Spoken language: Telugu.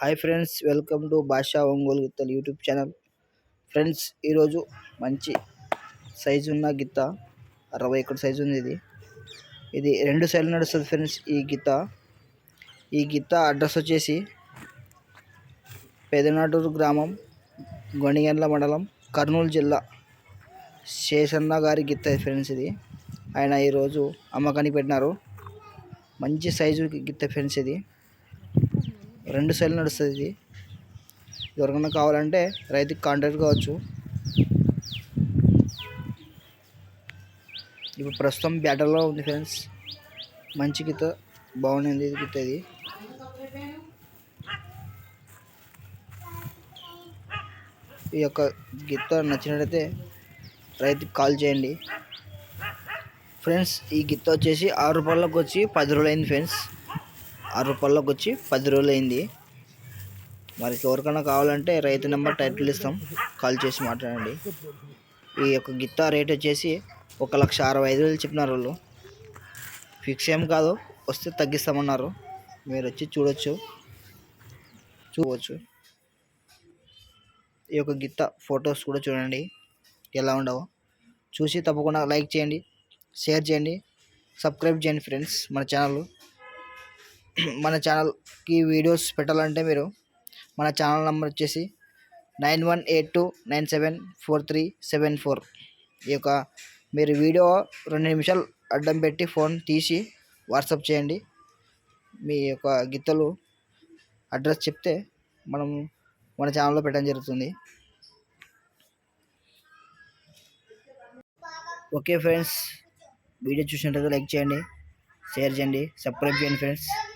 హాయ్ ఫ్రెండ్స్ వెల్కమ్ టు భాషా ఒంగోలు గిత్తలు యూట్యూబ్ ఛానల్. ఫ్రెండ్స్ ఈరోజు మంచి సైజు ఉన్న గిత్త అరవై ఒకటి సైజు ఉంది ఇది. ఇది రెండు సైజులు నడుస్తుంది ఫ్రెండ్స్ ఈ గిత్త. ఈ గిత్త అడ్రస్ వచ్చేసి పెదనాటూరు గ్రామం గొనిగండ్ల మండలం కర్నూలు జిల్లా. శేషన్న గారి గిత్త ఫ్రెండ్స్ ఇది. ఆయన ఈరోజు అమ్మకానికి పెట్టినారు. మంచి సైజు గిత్త ఫ్రెండ్స్ ఇది. రెండు సైడ్లు నడుస్తుంది. ఇది ఎవరికైనా కావాలంటే రైతుకి కాంటాక్ట్ కావచ్చు. ఇప్పుడు ప్రస్తుతం బ్యాటర్లో ఉంది ఫ్రెండ్స్ మంచి గిత్త బాగుంది ఇది గీత ఇది ఈ యొక్క గిత్త నచ్చినట్లయితే రైతుకి కాల్ చేయండి. ఫ్రెండ్స్ ఈ గిత్త వచ్చేసి ఆరు రూపాయలకు వచ్చి పది రోజులు అయింది ఫ్రెండ్స్ ఆరు రూపాయలకు వచ్చి పది రోజులు అయింది మరి ఎవరికైనా కావాలంటే రైతు నెంబర్ టైటిల్ ఇస్తాం. కాల్ చేసి మాట్లాడండి. ఈ యొక్క గిత్త రేట్ వచ్చేసి ఒక లక్ష అరవై ఐదు వేలు చెప్పినారు వాళ్ళు. ఫిక్స్ ఏం కాదు. వస్తే తగ్గిస్తామన్నారు. మీరు వచ్చి చూడొచ్చు. చూడవచ్చు ఈ యొక్క గిత్త ఫొటోస్ కూడా చూడండి. ఎలా ఉండవో. చూసి తప్పకుండా లైక్ చేయండి. షేర్ చేయండి. సబ్స్క్రైబ్ చేయండి ఫ్రెండ్స్ మన ఛానల్. మన ఛానల్కి వీడియోస్ పెట్టాలంటే మీరు మన ఛానల్ నెంబర్ వచ్చేసి nine one eight two nine seven four three seven four ఈ యొక్క మీరు వీడియో రెండు నిమిషాలు అడ్డం పెట్టి ఫోన్ తీసి వాట్సాప్ చేయండి. మీ యొక్క గీతలు అడ్రస్ చెప్తే మనం మన ఛానల్లో పెట్టడం జరుగుతుంది. ఓకే ఫ్రెండ్స్ వీడియో చూసినట్లయితే లైక్ చేయండి షేర్ చేయండి సబ్స్క్రైబ్ చేయండి ఫ్రెండ్స్.